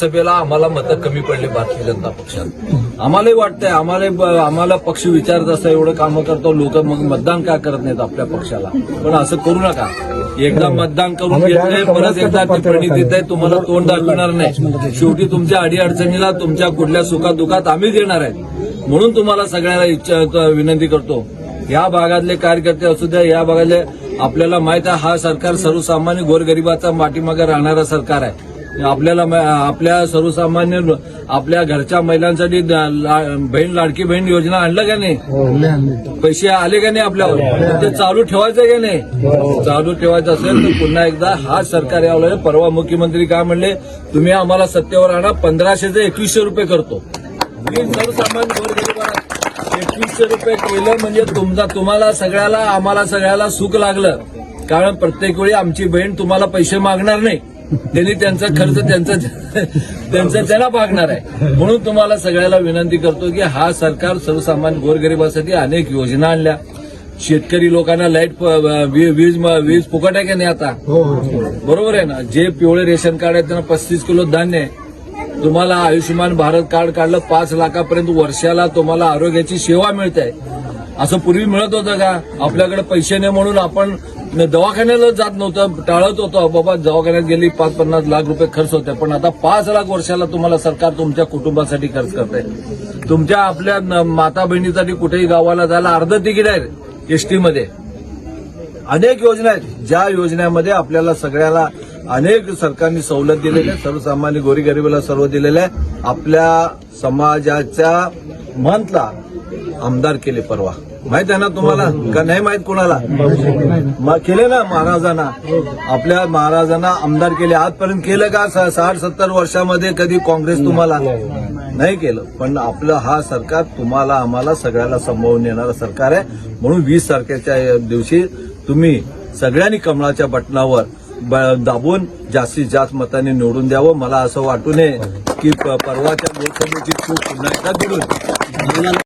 सभेला आम्हाला मतं कमी पडली भारतीय जनता पक्षात आम्हालाही वाटतंय आम्हाला आम्हाला पक्ष विचारत असं एवढं कामं करतो लोक मग मतदान का करत नाहीत आपल्या पक्षाला? पण असं करू नका. एकदा मतदान करून घेतलंय परत एकदा ती प्रणितीत आहे. तुम्हाला तोंड दाखवणार नाही. शेवटी तुमच्या अडीअडचणीला तुमच्या कुठल्या सुखादुखात आम्हीच येणार आहे. म्हणून तुम्हाला सगळ्यांना इच्छा विनंती करतो या भागातले कार्यकर्ते असू द्या या भागातले आपल्याला माहीत आहे हा सरकार सर्वसामान्य गोरगरिबाचा पाठीमागे राहणारा सरकार आहे. आपल्याला आपल्या सर्वसामान्य आपल्या घरच्या महिलांसाठी बहीण लाडकी बहीण योजना आणलं का नाही? पैसे आले का नाही आपल्यावर? ते चालू ठेवायचं का नाही? चालू ठेवायचं असेल तर पुन्हा एकदा हा सरकार यावं परवा मुख्यमंत्री काय म्हणले? तुम्ही आम्हाला सत्तेवर आणा पंधराशेचे एकवीसशे रुपये करतो. मी सर्वसामान्य एकवीसशे रुपये केलं म्हणजे तुमचा तुम्हाला सगळ्याला आम्हाला सगळ्याला सुख लागलं. कारण प्रत्येक वेळी आमची बहीण तुम्हाला पैसे मागणार नाही. त्यांनी त्यांचा खर्च त्यांचा त्यांचा त्यांना भागणार आहे. म्हणून तुम्हाला सगळ्याला विनंती करतो की हा सरकार सर्वसामान्य गोरगरिबासाठी अनेक योजना आणल्या. शेतकरी लोकांना लाइट वीज वीज फुकट आहे का नाही आता? बरोबर आहे ना? जे पिवळे रेशन कार्ड आहे त्यांना पस्तीस किलो धान्य आहे. तुम्हाला आयुष्यमान भारत कार्ड काढलं पाच लाखापर्यंत वर्षाला तुम्हाला आरोग्याची सेवा मिळते. असं पूर्वी मिळत होतं का? आपल्याकडे पैसे नाही म्हणून आपण दवाखान्याला जात नव्हतं टाळत होतो बाबा दवाखान्यात गेली पाच पन्नास लाख रुपये खर्च होते पण आता पाच लाख वर्षाला तुम्हाला सरकार तुमच्या कुटुंबासाठी खर्च करत आहे तुमच्या आपल्या न- माता बहिणीसाठी कुठेही गावाला जायला अर्ध तिकीट आहे एसटीमध्ये अनेक योजना आहेत. ज्या योजनेमध्ये आपल्याला सगळ्याला अनेक सरकारने सवलत दिलेली आहे सर्वसामान्य गोरीगरिबाला सर्व दिलेलं आहे. आपल्या समाजाच्या मंथला आमदार केले परवा. माहीत आहे ना तुम्हाला? का नाही माहीत कोणाला? केले ना महाराजांना. आपल्या महाराजांना आमदार केले. आजपर्यंत केलं का? साठ सत्तर वर्षामध्ये कधी काँग्रेस तुम्हाला? नाही केलं. पण आपलं हा सरकार तुम्हाला आम्हाला सगळ्याला संभावून येणारं सरकार आहे. म्हणून वीस तारखेच्या दिवशी तुम्ही सगळ्यांनी कमळाच्या बटनावर दाबून जास्तीत जास्त मताने निवडून द्यावं. मला असं वाटू नये की परवाच्या लोकसभेची चूक पुन्हा एकदा